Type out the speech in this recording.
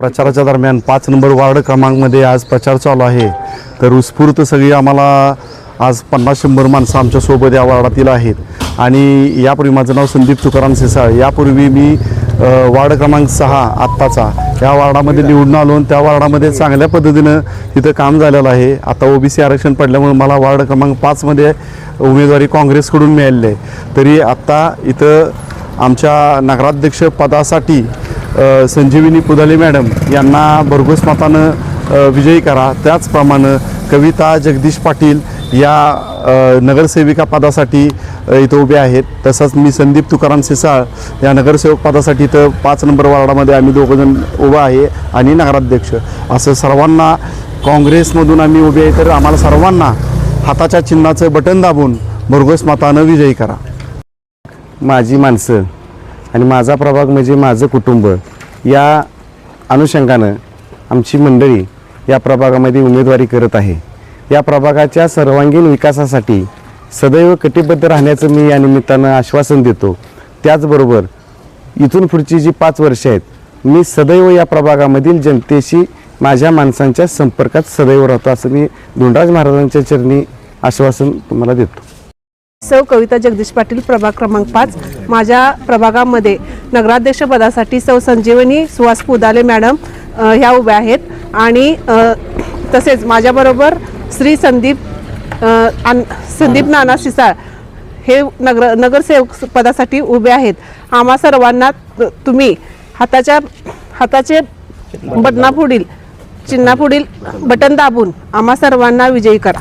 प्रचाराच्या दरम्यान पाच नंबर वार्ड क्रमांकमध्ये आज प्रचार चालू आहे. तर उत्स्फूर्त सगळी आम्हाला आज पन्नास शंभर माणसं आमच्यासोबत या वार्डातील आहेत. आणि यापूर्वी माझं नाव संदीप तुकाराम सिसाळ. यापूर्वी मी वार्ड क्रमांक सहा आत्ताचा या वार्डामध्ये निवडून आलो आणि त्या वार्डामध्ये चांगल्या पद्धतीनं तिथं काम झालेलं आहे. आता ओबीसी आरक्षण पडल्यामुळे मला वार्ड क्रमांक पाचमध्ये उमेदवारी काँग्रेसकडून मिळालेली आहे. तरी आत्ता इथं आमच्या नगराध्यक्ष पदासाठी संजीविनी पुदाले मॅडम यांना भरघोस मतानं विजयी करा. त्याचप्रमाणे कविता जगदीश पाटील या नगरसेविका पदासाठी इथं उभे आहेत. तसंच मी संदीप तुकाराम सिसाळ या नगरसेवक पदासाठी इथं पाच नंबर वार्डामध्ये आम्ही दोघंजण उभं आहे आणि नगराध्यक्ष. असं सर्वांना काँग्रेसमधून आम्ही उभे आहे तर आम्हाला सर्वांना हाताच्या चिन्हाचं बटन दाबून भरघोस मतानं विजयी करा. माझी माणसं आणि माझा प्रभाग म्हणजे माझं कुटुंब. या अनुषंगानं आमची मंडळी या प्रभागामध्ये उमेदवारी करत आहे. या प्रभागाच्या सर्वांगीण विकासासाठी सदैव कटिबद्ध राहण्याचं मी या निमित्तानं आश्वासन देतो. त्याचबरोबर इथून पुढची जी पाच वर्ष आहेत मी सदैव या प्रभागामधील जनतेशी माझ्या माणसांच्या संपर्कात सदैव राहतो असं मी धोंडराज महाराजांच्या चरणी आश्वासन तुम्हाला देतो. सौ कविता जगदीश पाटील प्रभाग क्रमांक पाच. माझ्या प्रभागामध्ये नगराध्यक्ष पदासाठी सौ संजीवनी सुहास पुदाले मॅडम ह्या उभ्या आहेत. आणि तसेच माझ्याबरोबर श्री संदीप संदीप नाना सिसाळ हे नगर नगरसेवक पदासाठी उभे आहेत. आम्हा सर्वांना तुम्ही हाताच्या हाताचे बटनापुढील चिन्हापुढील बटन दाबून आम्हा सर्वांना विजयी करा.